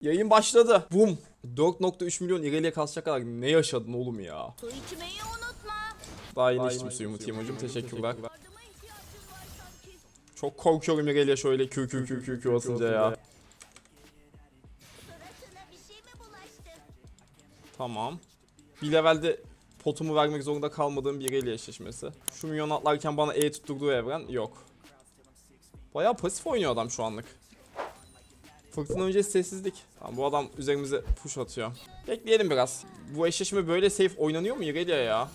Yayın başladı. Boom. 4.3 milyon İreli'ye kasacak kadar ne yaşadın oğlum ya? Su içmeyi unutma. Daha yeni içtim suyumu Timo'cum. Teşekkürler. Yardıma ihtiyacın var sanki. Çok korkuyorum İreli'ye şöyle kü kü kü kü kü atınca ya. Suratına bir şey mi bulaştı? Tamam. Bir levelde potumu vermek zorunda kalmadığım bir İrelia eşleşmesi. Şu milyon atlarken bana E tutturduğu evren yok. Bayağı pasif oynuyor adam şu anlık. Fırtına öncesi sessizlik. Tamam, bu adam üzerimize push atıyor. Bekleyelim biraz. Bu eşleşme böyle safe oynanıyor mu İrelia ya?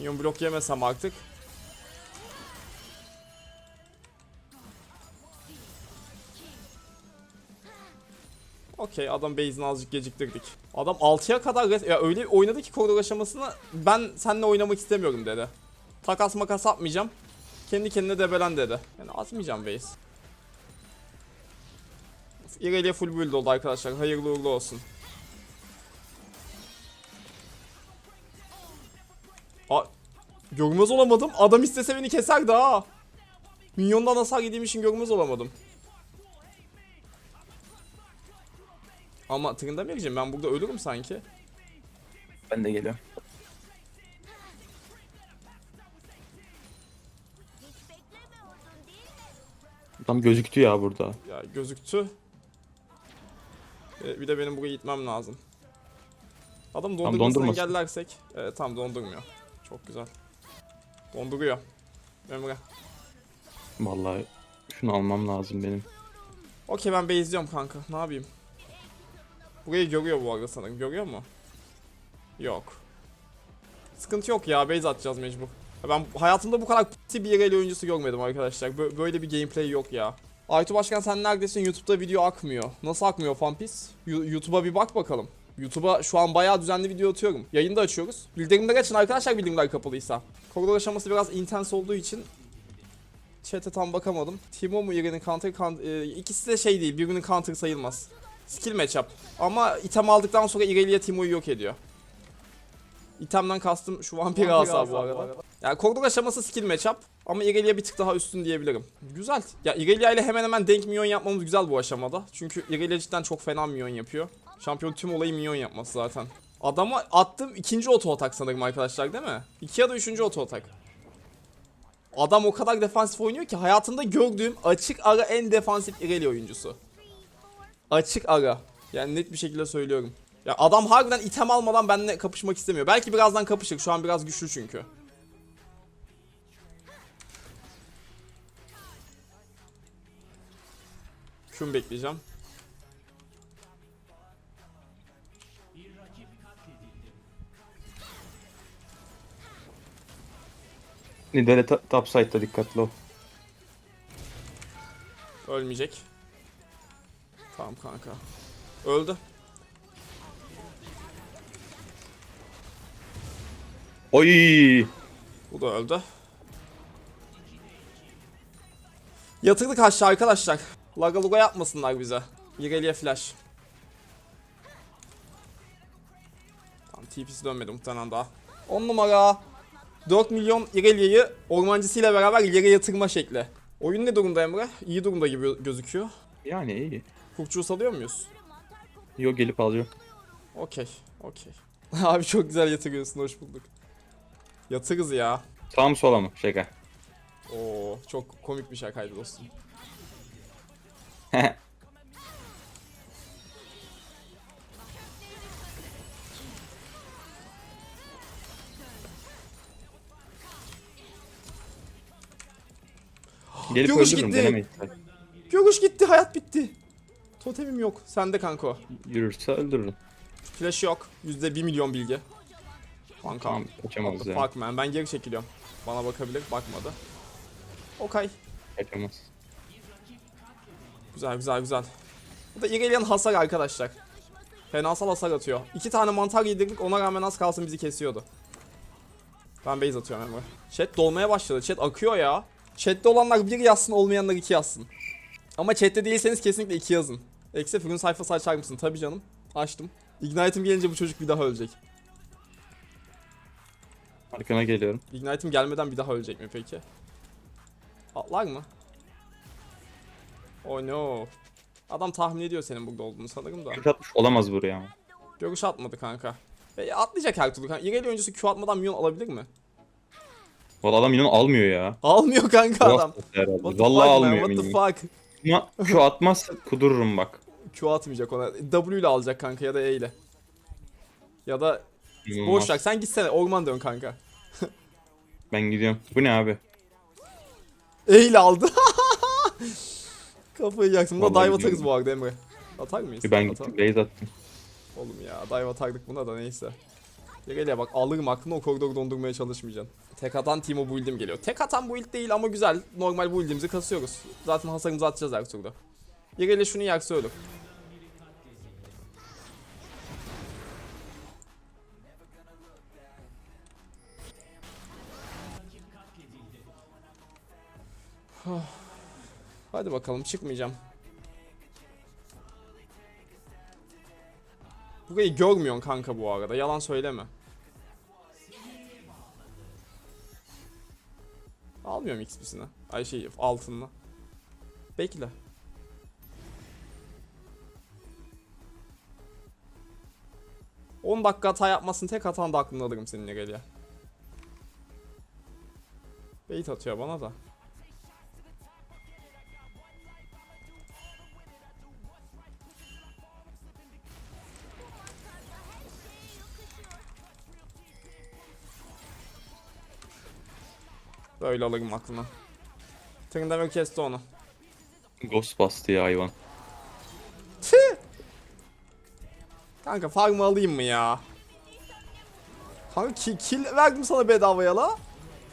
Minyon blok yemesem artık. Okey adam base'ini azıcık geciktirdik. Adam 6'ya kadar ya öyle oynadı ki koridor aşamasını ben seninle oynamak istemiyorum dedi. Takas makas atmayacağım. Kendi kendine debelen dedi. Yani atmayacağım base. İrelia full build oldu arkadaşlar. Hayırlı uğurlu olsun. Aa, görmez olamadım. Adam istese beni keserdi ha. Minyondan hasar yediğim için görmez olamadım. Ama tırında mı gireceğim? Ben burada ölürüm sanki. Ben de geliyorum. Tam gözüktü ya burada. Ya gözüktü. Ee, bir de benim burayı itmem lazım. Adam dondurmasını dondurmasın. engellersek. Evet tam dondurmuyor. Çok güzel. Donduruyor. Emre. Vallahi şunu almam lazım benim. Okey ben base'liyorum kanka. Ne yapayım? Burayı görüyor bu arada sanırım. Görüyor mu? Yok. Sıkıntı yok ya. Base atacağız mecbur. Ben hayatımda bu kadar p***si bir yerel oyuncusu görmedim arkadaşlar. Bö- böyle bir gameplay yok ya. Aytu Başkan sen neredesin? YouTube'da video akmıyor. Nasıl akmıyor Fampis? Yu- YouTube'a bir bak bakalım. YouTube'a şu an bayağı düzenli video atıyorum. Yayında açıyoruz. Bildirimleri açın arkadaşlar bildirimler kapalıysa. Koridor aşaması biraz intens olduğu için Chat'e tam bakamadım. Timo mu Irene'in counter, counter e, ikisi de şey değil birbirinin counter sayılmaz. Skill matchup. Ama item aldıktan sonra Irelia Timo'yu yok ediyor. İtemden kastım şu vampir asa bu arada. Yani koridor aşaması skill matchup ama Irelia bir tık daha üstün diyebilirim. Güzel. Ya Irelia ile hemen hemen denk minyon yapmamız güzel bu aşamada. Çünkü Irelia cidden çok fena minyon yapıyor. Şampiyon tüm olayı minyon yapması zaten. Adama attım ikinci oto atak sanırım arkadaşlar değil mi? İki ya da üçüncü oto atak. Adam o kadar defansif oynuyor ki hayatımda gördüğüm açık ara en defansif Irelia oyuncusu. Açık ara. Yani net bir şekilde söylüyorum. Ya adam harbiden item almadan benimle kapışmak istemiyor. Belki birazdan kapışır. Şu an biraz güçlü çünkü. Şunu bekleyeceğim. Nidale ta- top side'da dikkatli ol. Ölmeyecek. Tamam kanka. Öldü. Oy! Bu da öldü. Yatırdık aşağı arkadaşlar. Laga luga yapmasınlar bize. Irelia flash. Tamam TP'si dönmedi muhtemelen daha. 10 numara. 4 milyon Irelia'yı ormancısıyla beraber yere yatırma şekli. Oyun ne durumda Emre? İyi durumda gibi gözüküyor. Yani iyi. Hukçuğu salıyor muyuz? Yo gelip alacağım. Okey. Okey. Abi çok güzel yatırıyorsun. Hoş bulduk. Yatırız ya. Mı sola mı? Şaka. Oo, çok komik bir şakaydı dostum. gelip öldürürüm gitti. denemeyiz. Gitti, hayat bitti. Totemim yok. Sende kanko. Yürürse öldürürüm. Flash yok. %1 milyon bilgi. Kanka. Tamam kaçamaz ya. fuck man. Ben geri çekiliyorum. Bana bakabilir. Bakmadı. Okay. Kaçamaz. Güzel güzel güzel. Bu da Irelia'nın hasar arkadaşlar. Fenasal hasar atıyor. İki tane mantar yedirdik ona rağmen az kalsın bizi kesiyordu. Ben base atıyorum Emre. Chat dolmaya başladı. Chat akıyor ya. Chat'te olanlar bir yazsın olmayanlar iki yazsın. Ama chat'te değilseniz kesinlikle iki yazın. Eksi ürün sayfası açar mısın? Tabii canım. Açtım. Ignite'im gelince bu çocuk bir daha ölecek. Arkana geliyorum. Ignite'im gelmeden bir daha ölecek mi peki? Atlar mı? Oh no. Adam tahmin ediyor senin burada olduğunu sanırım da. Kürk atmış olamaz buraya ama. Görüş atmadı kanka. E, atlayacak her türlü kanka. İreli öncesi Q atmadan milyon alabilir mi? Valla adam minyon almıyor ya. Almıyor kanka adam. What the Vallahi fuck man, almıyor What the fuck? Ama Q atmazsa kudururum bak. Q atmayacak ona. W ile alacak kanka ya da E ile. Ya da İnanılmaz. boş ver sen gitsene orman dön kanka. Ben gidiyorum. Bu ne abi? E ile aldı. Kafayı yaksın. Buna Vallahi dive atarız bu arada Emre. Atar mıyız? Ben Atar. gittim base attım. Oğlum ya dive atardık buna da neyse. Gel bak alırım aklını o koridoru dondurmaya çalışmayacaksın. Tek atan Timo build'im geliyor. Tek atan build değil ama güzel. Normal build'imizi kasıyoruz. Zaten hasarımızı atacağız her turda. Gel şunu yaksa ölür. Hadi bakalım çıkmayacağım. Burayı görmüyorsun kanka bu arada. Yalan söyleme. Almıyorum XP'sini. Ay şey altınını. Bekle. ...10 dakika hata yapmasın tek hatan da aklında alırım seninle geliyor. Bait atıyor bana da. Böyle alırım aklına. Trindamer kesti onu. Ghost bastı ya hayvan. Kanka farmı alayım mı ya? Kanka ki- kill verdim sana bedavaya la.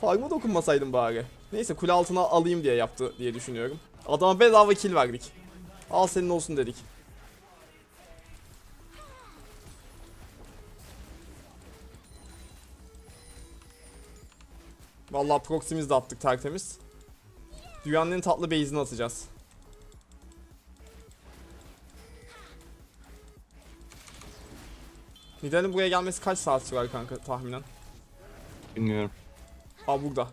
Farm'a dokunmasaydım bari. Neyse kule altına alayım diye yaptı diye düşünüyorum. Adama bedava kill verdik. Al senin olsun dedik. Vallahi proxy'miz de attık tertemiz. Dünyanın en tatlı base'ini atacağız. Nidal'in buraya gelmesi kaç saat sürer kanka tahminen? Bilmiyorum. Aa burada.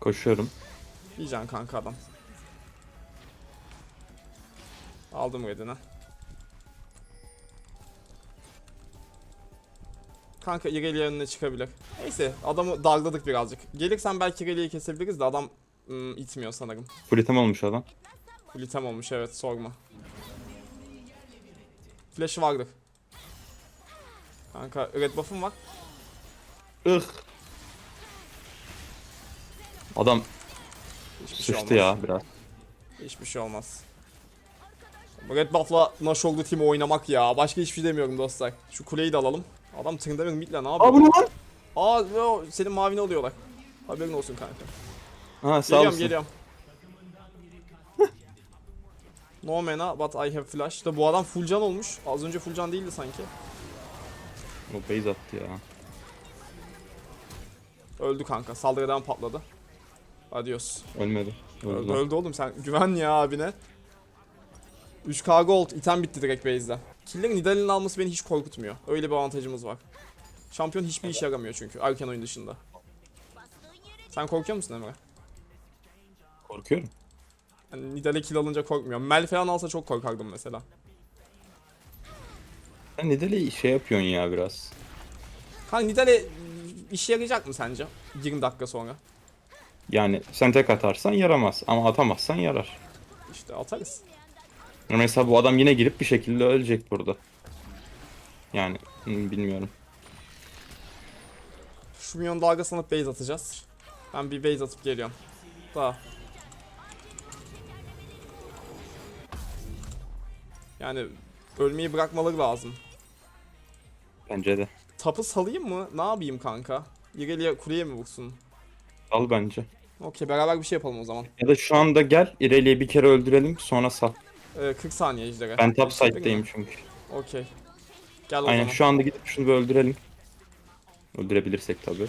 Koşuyorum. Yiyeceksin kanka adam. Aldım redini. Kanka Irelia önüne çıkabilir. Neyse adamı darladık birazcık. Gelirsen belki Irelia'yı kesebiliriz de adam ım, itmiyor sanırım. Full item olmuş adam. Full olmuş evet sorma. Flash'ı vardır. Kanka red buff'um var. Ih. Adam Hiçbir şey sıçtı olmaz. ya biraz. Hiçbir şey olmaz. Red Buff'la Nash oldu team oynamak ya. Başka hiçbir şey demiyorum dostlar. Şu kuleyi de alalım. Adam Trindamer midle ne yapıyor? Aa bu ne lan? Aa yo, senin mavini alıyorlar. Haberin olsun kanka. Ha sağ Geliyorum olasın. geliyorum. no mana but I have flash. Da bu adam full can olmuş. Az önce full can değildi sanki. O base attı ya. Öldü kanka. Saldırıdan patladı. Adios. Ölmedi. Öldü Öldü, öldü oğlum sen güven ya abine. 3k gold item bitti direkt base'de. Killerin Nidalee'nin alması beni hiç korkutmuyor. Öyle bir avantajımız var. Şampiyon hiçbir işe yaramıyor çünkü erken oyun dışında. Sen korkuyor musun Emre? Korkuyorum. Hani Nidalee kill alınca korkmuyorum. Mel falan alsa çok korkardım mesela. Sen Nidalee'yi şey yapıyorsun ya biraz. Kanka Nidalee işe yarayacak mı sence? 20 dakika sonra. Yani sen tek atarsan yaramaz ama atamazsan yarar. İşte atarız. Mesela bu adam yine girip bir şekilde ölecek burada. Yani hmm, bilmiyorum. Şu milyon dalgasını base atacağız. Ben bir base atıp geliyorum. Daha. Yani ölmeyi bırakmaları lazım. Bence de. Tapı salayım mı? Ne yapayım kanka? Irelia kuleye mi vursun? Al bence. Okey beraber bir şey yapalım o zaman. Ya da şu anda gel İrelia'yı bir kere öldürelim sonra sal. Ee, 40 saniye ejdere. Ben top side'deyim çünkü. Okey. Gel o Aynen zaman. şu anda gidip şunu bir öldürelim. Öldürebilirsek tabii.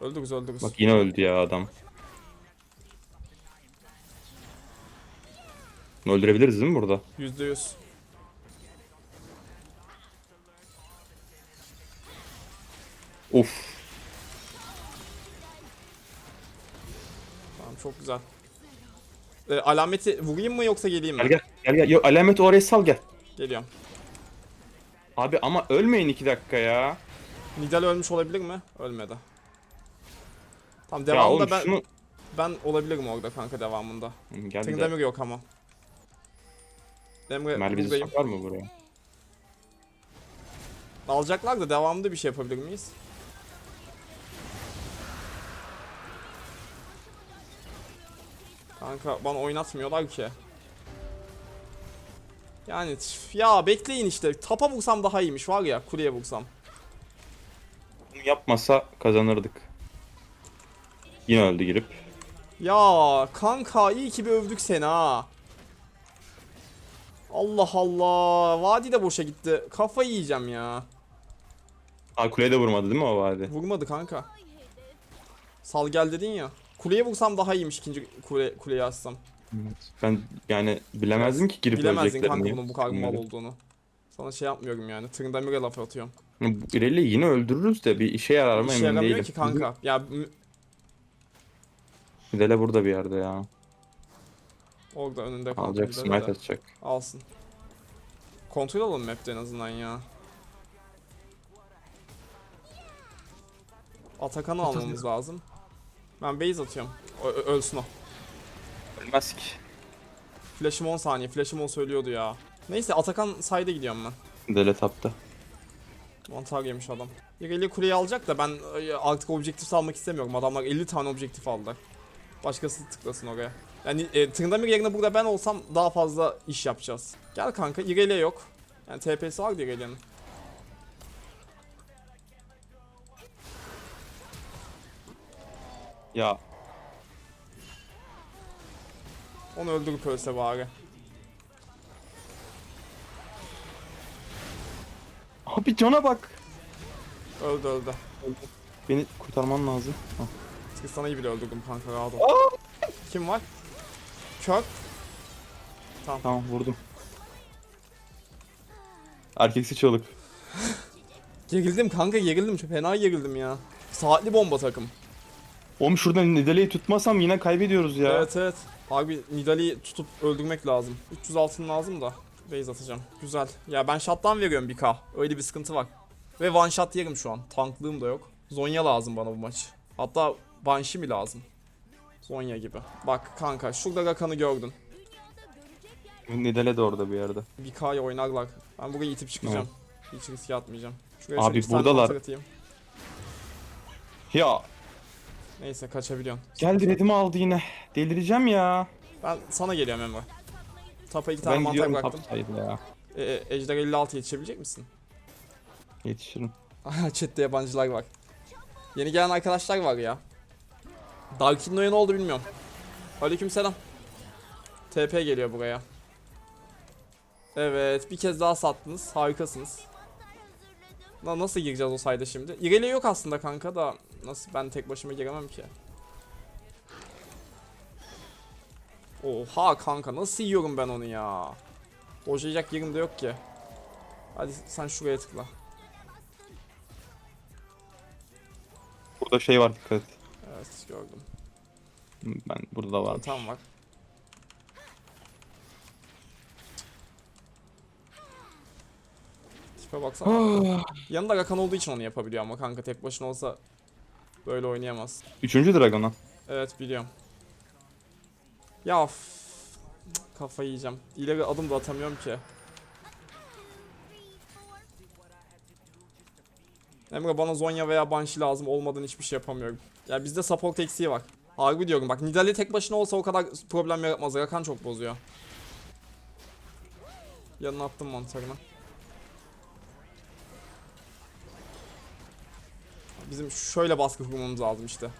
Öldürürüz öldürürüz. Bak yine öldü ya adam. Bunu Öldürebiliriz değil mi burada? Yüzde yüz. Of. Tamam çok güzel. Ee, alameti vurayım mı yoksa geleyim mi? Gel gel gel gel. Yo, alameti oraya sal gel. Geliyorum. Abi ama ölmeyin iki dakika ya. Nidal ölmüş olabilir mi? Ölmedi. Tamam Ya devamında oğlum ben şunu... ben olabilirim orada kanka devamında. Gel bir de. Yok ama. Emre Mel bizi sokar mı buraya? Alacaklar da devamında bir şey yapabilir miyiz? Kanka bana oynatmıyorlar ki. Yani ya bekleyin işte. Tapa vursam daha iyiymiş var ya kuleye vursam. Bunu yapmasa kazanırdık. Yine öldü girip. Ya kanka iyi ki bir övdük seni ha. Allah Allah. Vadi de boşa gitti. Kafayı yiyeceğim ya. Aa kuleye de vurmadı değil mi o vadi? Vurmadı kanka. Sal gel dedin ya. Kuleye vursam daha iyiymiş ikinci kule, kuleye assam. Ben yani bilemezdim ki girip Bilemezdin öleceklerini. kanka bunun bu kadar mal olduğunu. Sana şey yapmıyorum yani. Tırndamir'e laf atıyorum. İreli yine öldürürüz de bir işe yarar mı İşe emin yaramıyor değilim. ki kanka. Ya m- Midele burada bir yerde ya. orada önünde kanka. Alacak bir de smite de. atacak. Alsın. Kontrol alalım map'te en azından ya. Atakan'ı almamız lazım. Ben base atıyorum. Ö- ölsün o. Ölmez ki. Flash'ım 10 saniye. Flash'ım 10 söylüyordu ya. Neyse Atakan side'e gidiyorum ben. Midele tapta. Mantar yemiş adam. Yareli kuleyi alacak da ben e, artık objektif salmak istemiyorum. Adamlar 50 tane objektif aldılar. Başkası tıklasın oraya. Yani e, Tırnamir yerine burada ben olsam daha fazla iş yapacağız. Gel kanka İrelia yok. Yani TP'si var İrelia'nın. Ya Onu öldürüp ölse bari. abi cana bak. Öldü öldü. Beni kurtarman lazım. Hah. Tristana'yı bile öldürdüm kanka rahat ol. Kim var? Kök. Tamam vurdum. Erkeksi çığlık. Gerildim kanka gerildim. Çok fena gerildim ya. Saatli bomba takım. Oğlum şuradan Nidalee'yi tutmasam yine kaybediyoruz ya. Evet evet. Abi Nidalee'yi tutup öldürmek lazım. 300 altın lazım da. Base atacağım. Güzel. Ya ben shot'tan veriyorum 1k. Öyle bir sıkıntı var. Ve one shot yerim şu an. Tanklığım da yok. Zonya lazım bana bu maç. Hatta Banshee mi lazım? Zonya gibi. Bak kanka şurada Rakan'ı gördün. Nidale de orada bir yerde. 1k'ya oynarlar. Ben burayı itip çıkacağım. Hiç riske atmayacağım. Şuraya Abi buradalar. Ya Neyse kaçabiliyorsun. geldi redimi aldı yine. Delireceğim ya. Ben sana geliyorum Emre. Tapa iki tane Ben mantar gidiyorum bıraktım. top side ya. E, e, Ejder 56 yetişebilecek misin? Yetişirim. Chat'te yabancılar var. Yeni gelen arkadaşlar var ya. Darkin'in oyunu oldu bilmiyorum. Aleykümselam. TP geliyor buraya. Evet, bir kez daha sattınız. Harikasınız. Na nasıl gireceğiz o sayda şimdi? İrelia yok aslında kanka da nasıl ben tek başıma giremem ki. Oha kanka nasıl yiyorum ben onu ya? Boşayacak yerim de yok ki. Hadi sen şuraya tıkla. Burada şey var dikkat et. Evet gördüm. Ben burada da var. Tam var. Tipe baksana. Yanında Rakan olduğu için onu yapabiliyor ama kanka tek başına olsa böyle oynayamaz. Üçüncü Dragon'a. Evet biliyorum. Ya kafayı yiyeceğim. İleri adım da atamıyorum ki. Emre bana Zonya veya Banshee lazım olmadan hiçbir şey yapamıyorum. Ya bizde support eksiği var. Harbi diyorum bak Nidale tek başına olsa o kadar problem yaratmaz. Rakan çok bozuyor. Yanına attım mantarını. Bizim şöyle baskı kurmamız lazım işte.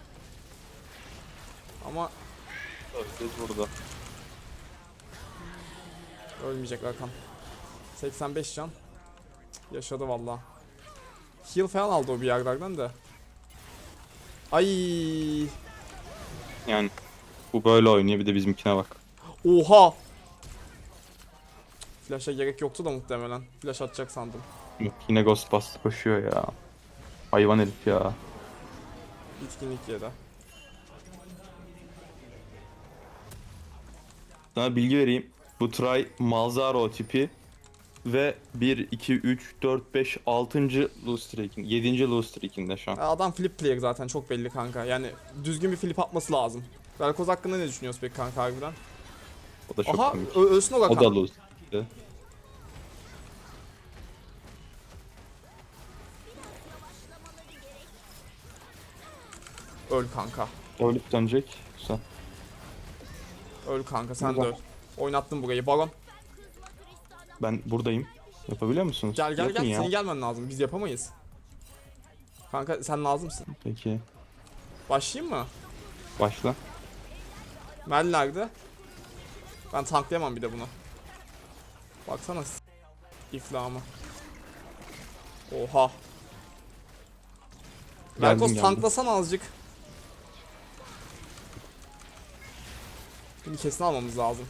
Ama Evet burada. Ölmeyecek Rakan. 85 can. Yaşadı valla. Heal falan aldı o bir yerlerden de. Ay. Yani bu böyle oynuyor bir de bizimkine bak. Oha. Flash'a gerek yoktu da muhtemelen. Flash atacak sandım. Yok, yine Ghostbuster koşuyor ya. Hayvan herif ya. Bitkinlik yedi. Sana bilgi vereyim. Bu Try Malzaro tipi ve 1, 2, 3, 4, 5, 6. lose streak'in, 7. lose streak'inde şu an. Adam flip player zaten çok belli kanka. Yani düzgün bir flip atması lazım. Velkoz hakkında ne düşünüyorsun peki kanka harbiden? O da çok Aha komik. ö- ölsün o O da Rakan. Öl kanka. Ölüp dönecek. Güzel. Öl kanka sen de Güzel. öl. Oynattım burayı. Baron. Ben buradayım. Yapabiliyor musunuz? Gel gel Yapın gel. ya. Senin gelmen lazım. Biz yapamayız. Kanka sen lazımsın. Peki. Başlayayım mı? Başla. Mel nerede? Ben tanklayamam bir de bunu. Baksana. s- İflahımı. Oha. Geldim. tanklasana azıcık. Bunu kesin almamız lazım.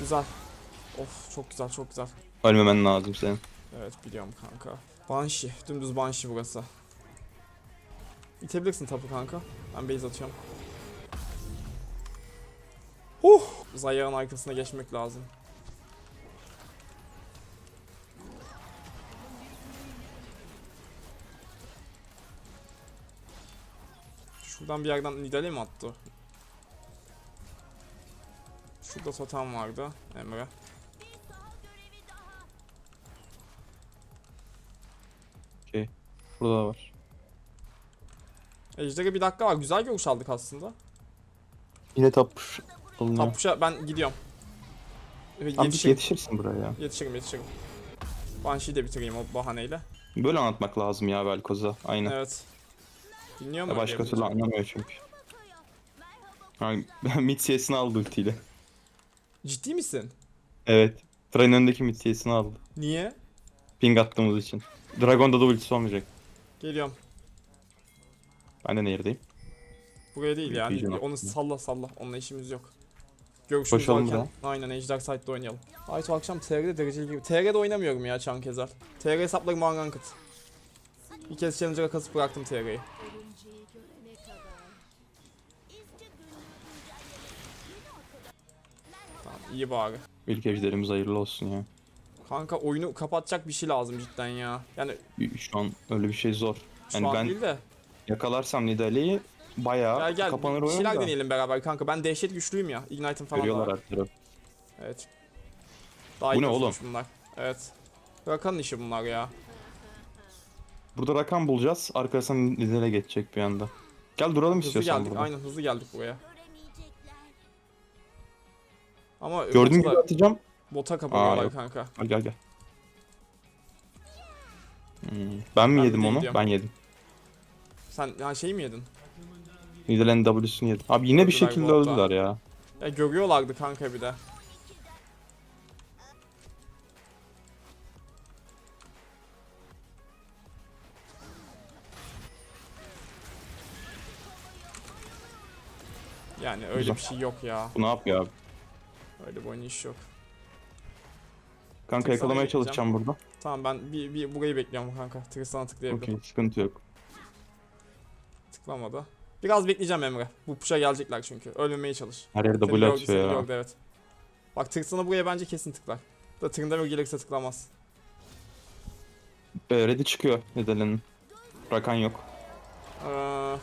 Güzel. Of çok güzel çok güzel. Ölmemen lazım senin. Evet biliyorum kanka. Banshee. Dümdüz Banshee burası. İtebilirsin tapu kanka. Ben base atıyorum. Huh! Zayar'ın arkasına geçmek lazım. Şuradan bir yerden Nidale mi attı? Şurada totem vardı Emre. Okey. Burada da var. Ejder'e bir dakika var. Güzel görüş aldık aslında. Yine. Alınıyor. Tapuşa ben gidiyorum. Bir yetişirim. yetişirsin buraya ya. Yetişirim yetişirim. Banshee'yi de bitireyim o bahaneyle. Böyle anlatmak lazım ya Velkoz'a. Aynen. Evet. Dinliyor Ya mu? başka türlü anlamıyor çünkü. Yani mid CS'ini aldı ultiyle. Ciddi misin? Evet. Tray'ın önündeki mid CS'ini aldı. Niye? Ping attığımız için. Dragon'da da ultisi olmayacak. Geliyorum. Ben de neredeyim? Buraya değil yani. Yiyeceğim Onu salla salla. Onunla işimiz yok. Görüşürüz Koşalım varken. Aynen Ejder Side'da oynayalım. Aytu akşam TR'de dereceli gibi. TR'de oynamıyorum ya Çankezer. TR hesaplarım Unranked. Bir kez Challenger'a kasıp bıraktım TR'yi. İyi bari. İlk ejderimiz hayırlı olsun ya. Kanka oyunu kapatacak bir şey lazım cidden ya. Yani Şu an öyle bir şey zor. şu Yani an ben değil de. yakalarsam Nidalee'yi bayağı Gel gel kapanır bir oyun şeyler da. deneyelim beraber kanka. Ben dehşet güçlüyüm ya. Ignite'ım falan da Görüyorlar var. her tarafı. Evet. Daha Bu iyi ne oğlum? bunlar. Evet. Rakan'ın işi bunlar ya. Burada rakam bulacağız. Arkasından Nidale geçecek bir anda. Gel duralım Hızlı istiyorsan geldik. burada. Aynen hızlı geldik buraya. Ama Gördüğün bota, gibi atacağım. bota kapanıyorlar yok. kanka. Gel gel gel. Hmm, Ben mi Ben yedim onu? gidiyorum. Ben yedim. Sen ya şey mi yedin? Nidale'nin W'sunu yedim. Abi yine bir Öldüler şekilde botta. öldüler ya. Ya görüyorlardı kanka bir de. Yani öyle Güzel. bir şey yok ya. Bu ne yapıyor abi? Öyle bir oynayış yok. Kanka yakalamaya çalışacağım burada. Tamam ben bir, bir burayı bekliyorum kanka. Tristan'a tıklayabilirim. Okey sıkıntı yok. Tıklamadı. Biraz bekleyeceğim Emre. Bu push'a gelecekler çünkü. Ölmemeye çalış. Her yerde Seni double gördü, atıyor ya. gördü, evet. Bak Tristan'a buraya bence kesin tıklar. Da Trindamer gelirse tıklamaz. Ee, Red'i çıkıyor Nidale'nin. Rakan yok. Ee,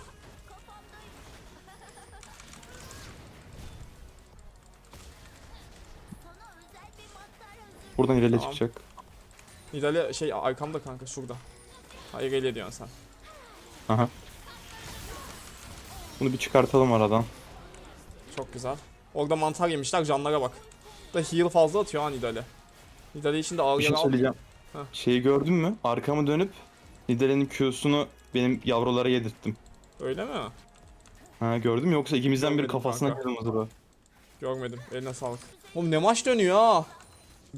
Buradan Nidale Tamam. çıkacak. Nidale şey arkamda kanka şurada. Hayır öyle diyorsun sen. Aha. Bunu bir çıkartalım aradan. Çok güzel. Orada mantar yemişler canlara bak. Da heal fazla atıyor ha Nidale. Nidale için de ağır Bir yer şey söyleyeceğim. Heh. Şeyi gördün mü? Arkamı dönüp Nidale'nin Q'sunu benim yavrulara yedirttim. Öyle mi? Ha gördün mü? Yoksa ikimizden biri Görmedim kafasına kanka. kırmızı bu. Görmedim. Eline sağlık. Oğlum ne maç dönüyor ha?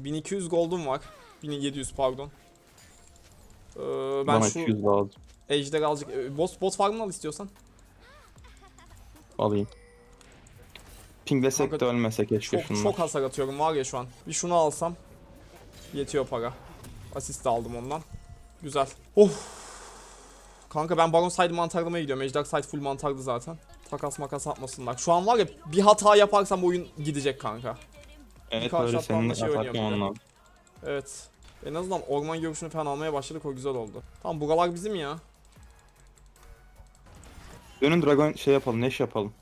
1200 gold'um var. 1700 pardon. Ee, ben Bana şu 200 lazım. ejder alacak. Ee, boss, boss farmını al istiyorsan. Alayım. Pinglesek Kanka, de ölmese keşke Çok şunlar. çok hasar atıyorum var ya şu an. Bir şunu alsam yetiyor para. Asist de aldım ondan. Güzel. Of. Kanka ben Baron side mantarlamaya gidiyorum. Ejder side full mantardı zaten. Takas makas atmasınlar. Şu an var ya bir hata yaparsam oyun gidecek kanka. Evet böyle senin şey de. lazım. Evet. En azından orman görüşünü falan almaya başladık o güzel oldu. Tamam buralar bizim ya. Dönün Dragon şey yapalım, Neş yapalım.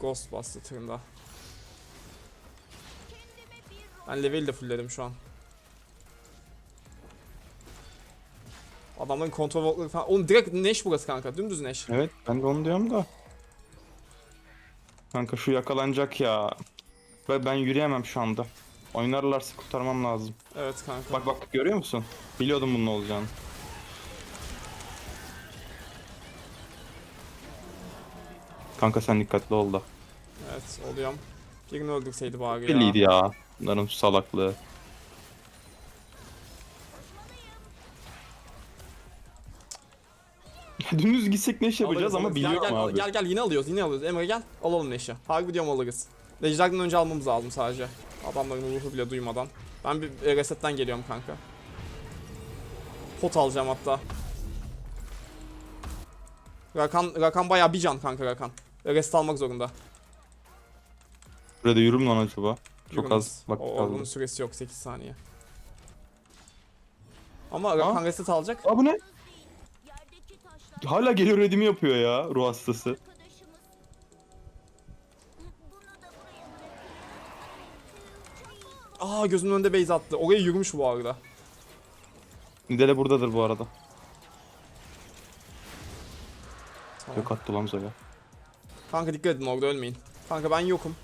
Ghostbuster tırında. Ben level de fullledim şu an. Adamların kontrol voltları falan. Oğlum direkt Neş burası kanka. Dümdüz Neş. Evet ben de onu diyorum da. Kanka şu yakalanacak ya. Ve ben yürüyemem şu anda. Oynarlarsa kurtarmam lazım. Evet kanka. Bak bak görüyor musun? Biliyordum bunun olacağını. Kanka sen dikkatli ol da. Evet oluyorum. Birini öldürseydi bari ya. Belliydi ya. Bunların salaklığı. Dümdüz gitsek ne iş yapacağız Alırız, ama alırız. biliyorum gel, gel, abi. Gel gel yine alıyoruz yine alıyoruz. Emre gel alalım Neş'i. Harbi diyorum alırız. Ejder'den önce almamız lazım sadece. Adamların ruhu bile duymadan. Ben bir resetten geliyorum kanka. Pot alacağım hatta. Rakan, Rakan bayağı bir can kanka Rakan. Reset almak zorunda. Burada yürüm lan acaba. Çok Yürümez. az vakit O, kaldı. onun süresi yok 8 saniye. Ama Rakan reset alacak. Aa bu ne? Yerdeki taşlar Hala geliyor redimi yapıyor ya ruh hastası. Aa gözümün önünde base attı. Oraya yürümüş bu arada. Nidale buradadır bu arada. Tamam. Yok attı lan Zoya. Kanka dikkat edin orada ölmeyin. Kanka ben yokum.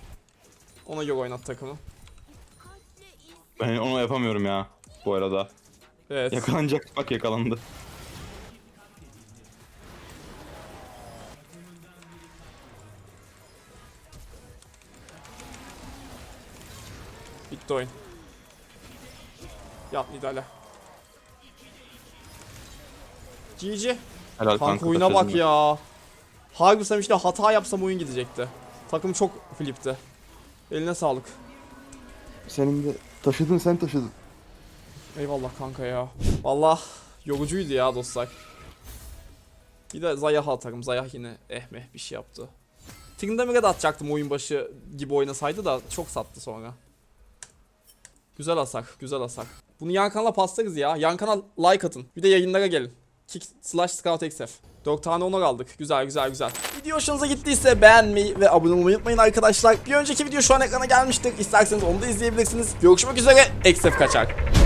Ona göre oynat takımı. Ben onu yapamıyorum ya bu arada. Evet. Yakalanacak bak yakalandı. Bitti oyun. Yat Nidale. GG. Helal Kanka kanka. oyuna bak ya. Harbi sen işte hata yapsam oyun gidecekti. Takım çok flipti. Eline sağlık. Senin de taşıdın sen taşıdın. Eyvallah kanka ya. Valla yorucuydu ya dostlar. Bir de Zayah atarım. Zayah yine ehmeh bir şey yaptı. Trindamir'e de atacaktım oyun başı gibi oynasaydı da çok sattı sonra. Güzel asak, güzel asak. Bunu yan kanala paslarız ya. Yan kanal like atın. Bir de yayınlara gelin. Kick slash scout xf. 4 tane onur aldık. Güzel güzel güzel. Video hoşunuza gittiyse beğenmeyi ve abone olmayı unutmayın arkadaşlar. Bir önceki video şu an ekrana gelmiştir. İsterseniz onu da izleyebilirsiniz. Görüşmek üzere. XF kaçar.